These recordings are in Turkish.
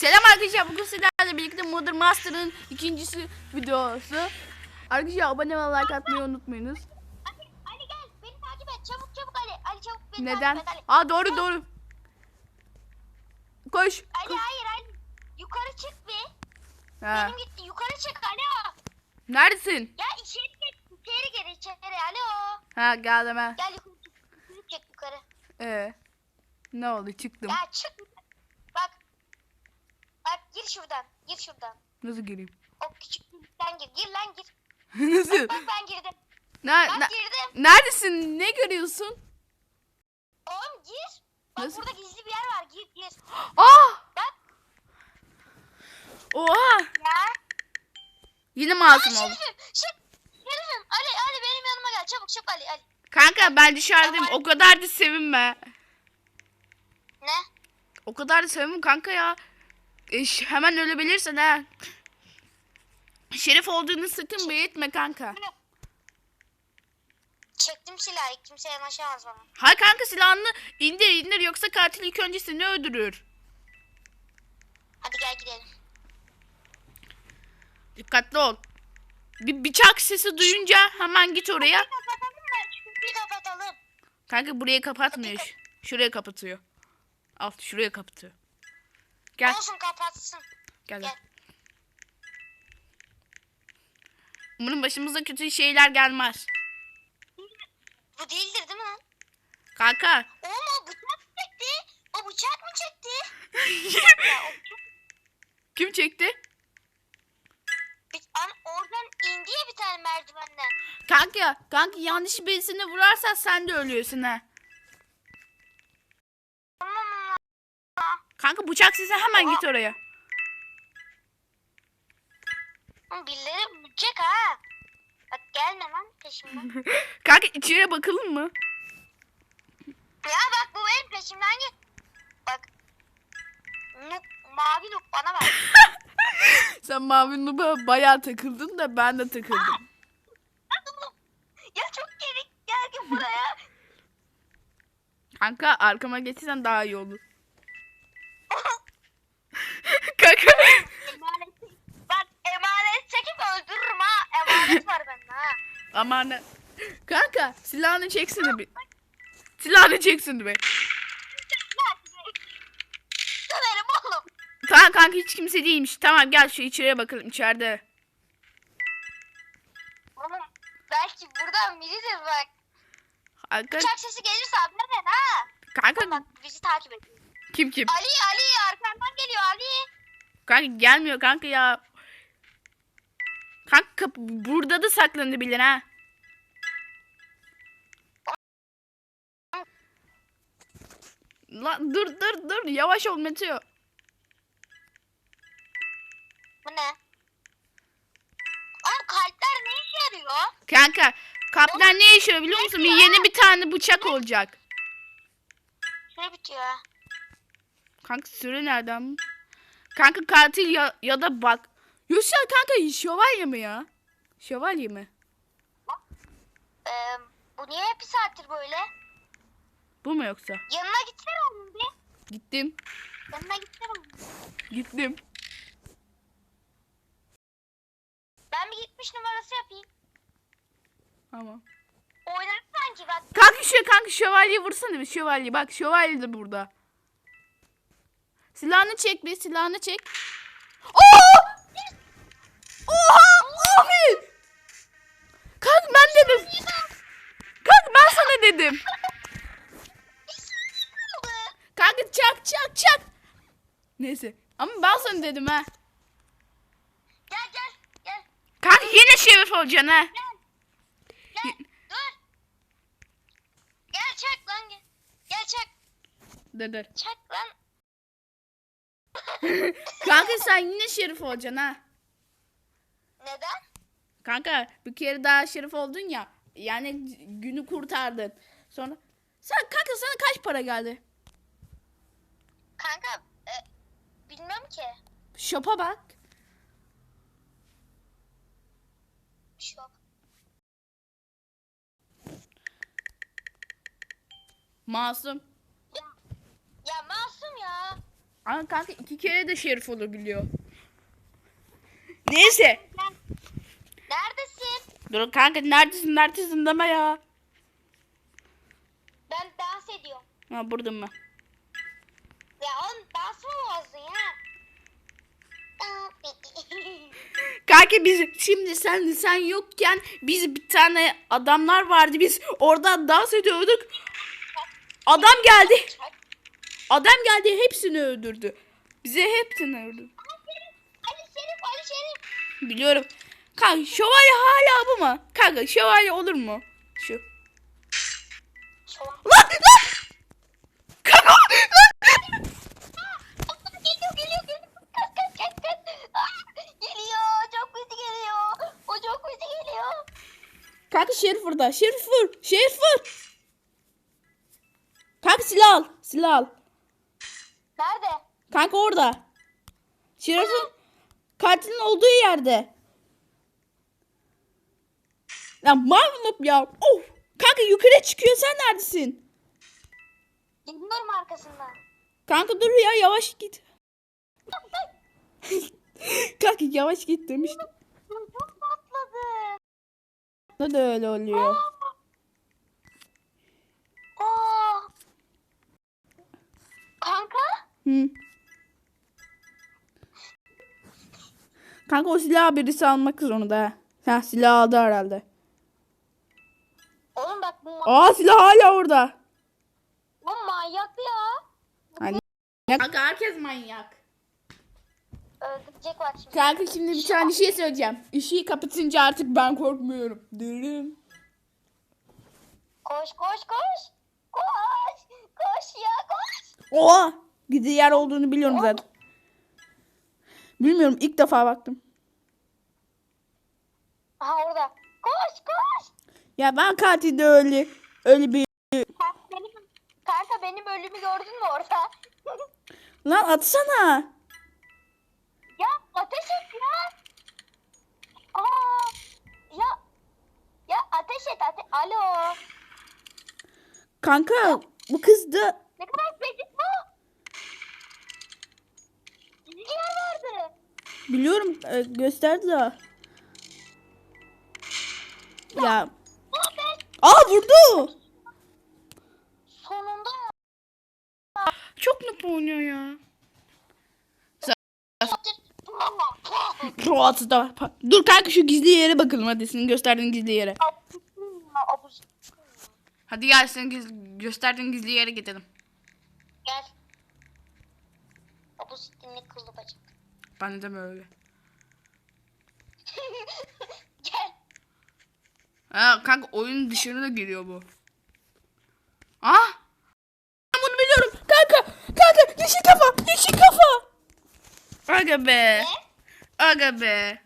Selam arkadaşlar bugün sizlerle birlikte Modern Master'ın ikincisi videosu. Arkadaşlar abone ve like atmayı unutmayınız. Ali, Ali gel beni takip et çabuk çabuk Ali. Ali çabuk beni Neden? takip et Ali. Aa doğru doğru. Koş. Ali hayır Ali. Yukarı çık bir. Ha. Benim gitti yukarı çık alo. Neredesin? Ya içeri gir. İçeri gir içeri alo. Ha geldim ha. Gel. Yukarı çık yukarı. Ee, ne oldu çıktım. Ya çık. Bak. Bak gir şuradan. Gir şuradan. Nasıl gireyim? O küçük delikten gir. Gir lan gir. Nasıl? Bak ben girdim. Ne, Bak ne- girdim. neredesin? Ne görüyorsun? Oğlum gir. Bak Nasıl? burada gizli bir yer var. Gir gir. Aa! Bak. Oha! Ya. Yine masum oldu. Şerifim. Şerif. Şerifim. Ali Ali benim yanıma gel. Çabuk çabuk Ali Ali. Kanka ben dışarıdayım. O kadar da sevinme. Ne? O kadar da sevinme kanka ya. E, hemen ölebilirsin ha. Şerif olduğunu sakın belirtme kanka. Çektim silahı. Kimse yanaşamaz bana. Hay kanka silahını indir indir yoksa katil ilk önce seni öldürür. Hadi gel gidelim. Dikkatli ol. Bir bıçak sesi duyunca hemen git oraya. Kapıyı kapatalım. Kanka burayı kapatmıyor. Şuraya kapatıyor. Al şuraya kapatıyor. Gel Olsun kapatsın. gel. gel. Umarım başımıza kötü şeyler gelmez. Bu değildir değil mi lan? Kanka. Oğlum o bıçak çekti? O bıçak mı çekti? ya o bıçak Kim çekti? bir, an, oradan indi ya bir tane merdivenden. Kanka, kanka yanlış birisine vurarsan sen de ölüyorsun ha. Kanka bıçak sesi hemen git oraya. Birileri bıçak ha. Bak gelme lan peşimden. Kanka içeriye bakalım mı? ya bak bu benim peşimden git. Bak. Nuk, mavi nuk bana bak. Sen Mavi Nub'a bayağı takıldın da ben de takıldım. ya çok geri gel ki buraya. Kanka arkama geçsen daha iyi olur. Var bende ha. Aman. Kanka silahını çeksene bir. Silahını çeksin be. Döverim oğlum. Tamam kanka hiç kimse değilmiş. Tamam gel şu içeriye bakalım içeride. Oğlum belki buradan biridir bak. Kanka, Uçak sesi gelirse haber ver ha. kanka Bak bizi takip ediyor. kim kim? Ali Ali arkandan geliyor Ali. Kanka gelmiyor kanka ya. Kanka kapı- burada da saklanabilir ha. Lan dur dur dur yavaş ol Meteo. Bu ne? Oğlum kalpler ne işe yarıyor? Kanka kaplar ne yaşıyor biliyor musun? Bir yeni bir tane bıçak olacak. Süre bitiyor. Kanka süre nereden? Kanka katil ya, ya da bak. Yoksa kanka şövalye mi ya? Şövalye mi? Ee, bu niye bir saattir böyle? Bu mu yoksa? Yanına gitsene onun bir. Gittim. Yanına gitsene onun. Gittim. Ben bir gitmiş numarası yapayım. Tamam. Oynar sanki bak. Kanka şu kanka şövalye vursana bir şövalye. Bak şövalye de burada. Silahını çek bir silahını çek. Oo! Oha! Abi! Kanka ben dedim. Kanka ben sana dedim. Kanka çak çak çak. Neyse. Ama ben sana dedim ha. Gel gel gel. Kanka yine şerif olacaksın ha. Gel. Dur. Gel çak lan gel. Gel çak. Dur dur. Çak lan. Kanka sen yine şerif olacaksın ha. Neden? Kanka bir kere daha şerif oldun ya. Yani günü kurtardın. Sonra sen kanka sana kaç para geldi? Kanka e, bilmem ki. Şopa bak. Masum. Ya, ya masum ya. Ama kanka iki kere de şerif olabiliyor. Neyse. Neredesin? Dur kanka neredesin neredesin deme ya. Ben dans ediyorum. Ha burada mı? Ya oğlum dans mı bozdun ya? Kanka biz şimdi sen sen yokken biz bir tane adamlar vardı biz orada dans ediyorduk. Adam geldi. Adam geldi hepsini öldürdü. Bize hepsini öldürdü. Ali Şerif, Ali Şerif. Biliyorum. Kanka şövalye hala bu mu? Kanka şövalye olur mu? Şu. An. Lan lan! Kanka! Lan! Geliyor, geliyor, geliyor. Kaç, kaç, kaç, kaç. Geliyor, çok kötü geliyor. O çok kötü geliyor. Kanka şerif burada. Şerif vur. Şerif vur. Kanka silah al. Silah al. Nerede? Kanka orada. Şerif'in katilin olduğu yerde. Lan mavi ya. Of. Kanka yukarı çıkıyor sen neredesin? Geliyorum arkasından. Kanka dur ya yavaş git. Kanka yavaş git demiştim. Çok patladı. Ne de öyle oluyor. Aa. Kanka? Hı. Kanka o silahı birisi almak zorunda. Ha silah aldı herhalde. Aa silah hala orada. bu manyak ya. Kanka herkes manyak. Öldürecek bak şimdi. Kanka şimdi bir tane şey söyleyeceğim. Işığı kapatınca artık ben korkmuyorum. Dırım. Koş koş koş. Koş. Koş ya koş. Oha! Gizli yer olduğunu biliyorum zaten. Bilmiyorum ilk defa baktım. Ya ben katilde öyle öyle bir Kanka benim, kanka benim ölümü gördün mü orada? lan atsana. ya ateş et ya. Aa. Ya. Ya ateş et ateş. Alo. Kanka bu kız da Ne kadar spesifik bu. Gizli yer vardı. biliyorum e, gösterdi de. Ya ben aa vurdu. sonunda Çok noob oynuyor ya. Roatı da. Dur kanka şu gizli yere bakalım hadi senin gösterdiğin gizli yere. Hadi gel senin giz- gösterdiğin gizli yere gidelim. Gel. Abuz dinle kıllı bacak. Ben de böyle. Ha kanka oyunun dışına da giriyor bu. Ah! Ben bunu biliyorum. Kanka, kanka yeşil kafa, yeşil kafa. Aga be. Ne? Aga be.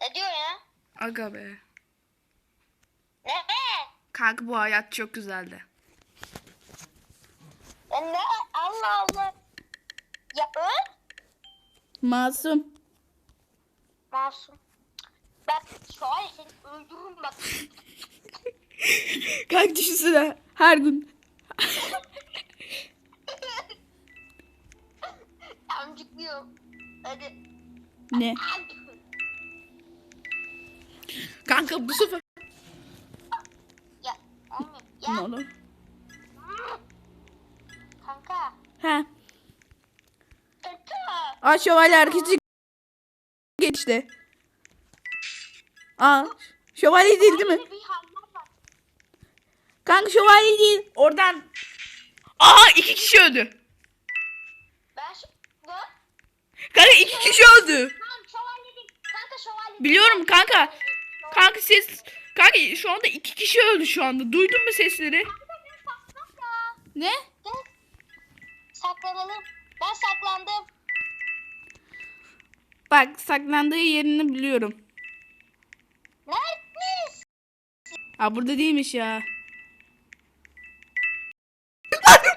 Ne diyor ya? Aga be. Ne? Kanka bu hayat çok güzeldi. Ya ne? Allah Allah. Ya öl. Masum. Masum. Bak an seni öldürürüm bak. Kanka düşünsene her gün. Amcıklıyorum. Hadi. Ne? Kanka bu sefer. Ya. Olmuyor. Ne Ya. olur? Kanka. He. Aa şövalye hareketi geçti. Aa şövalye değil değil mi? Bir haller var. Kanka şövalye değil. Oradan. Aa iki kişi öldü. Ben şu... Kanka iki kişi öldü. Tamam şövalye değil. Kanka şövalye değil. Biliyorum kanka. Kanka ses. Kanka şu anda iki kişi öldü şu anda. Duydun mu sesleri? Ne? Gel. Saklanalım. Ben saklandım. Bak saklandığı yerini biliyorum. Neredesin? Aa burada değilmiş ya.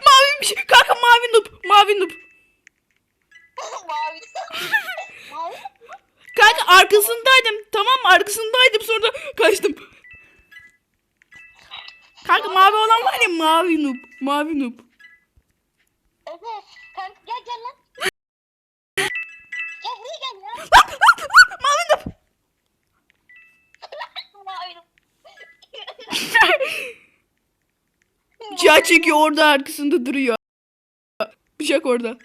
Maviymiş. Kanka mavi noob. Mavi noob. Mavi. Mavi. Kanka arkasındaydım. Tamam mı? Arkasındaydım sonra kaçtım. Kanka mavi olan var ya mavi noob. Mavi noob. Bıçağı çekiyor orada arkasında duruyor. Bıçak orada.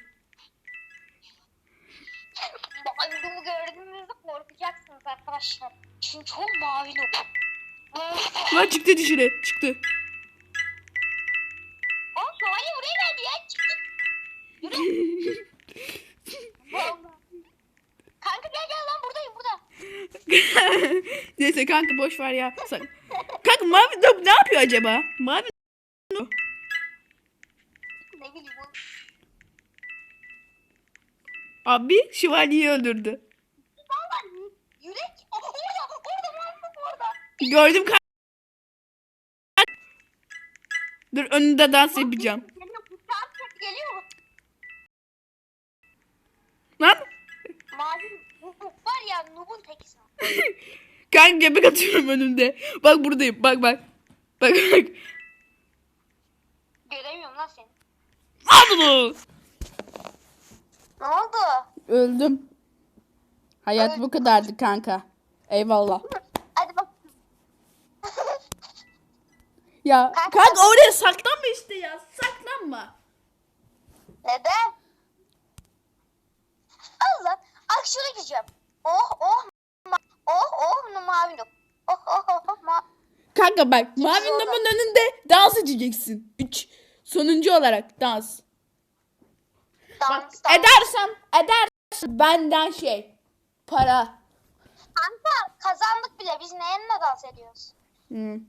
Topu gördüğünüzde korkacaksınız arkadaşlar. Çünkü o mavi top. Lan çıktı dışarı. Çıktı. O şövalye buraya geldi ya. Çıktı. Yürü. Kanka gel gel lan buradayım burada. Neyse kanka boş ver ya. Kanka mavi ne yapıyor acaba? Mavi abi şövalyeyi öldürdü. Yürek. Orada orada orada. Gördüm kanka. Dur önünde dans yapacağım. Geliyor. Lan Mavi var ya nubun tekisin. kanka göbek atıyorum önümde. Bak buradayım. Bak bak. Bak bak. Göremiyorum lan seni. Bunu. Ne oldu? Öldüm. Hayat bu kadardı kanka. Eyvallah. Hadi bak. Ya Kanka- kanka oraya saklanma işte ya. Saklanma. Neden? Allah. Ak şuna gideceğim. Oh oh. Oh oh mavi. Oh oh oh oh. Ma Kanka bak mavi topun önünde dans edeceksin. 3. Sonuncu olarak dans. Bak edersem edersen benden şey para. Kanka kazandık bile. Biz neyenle dans ediyoruz? Hmm.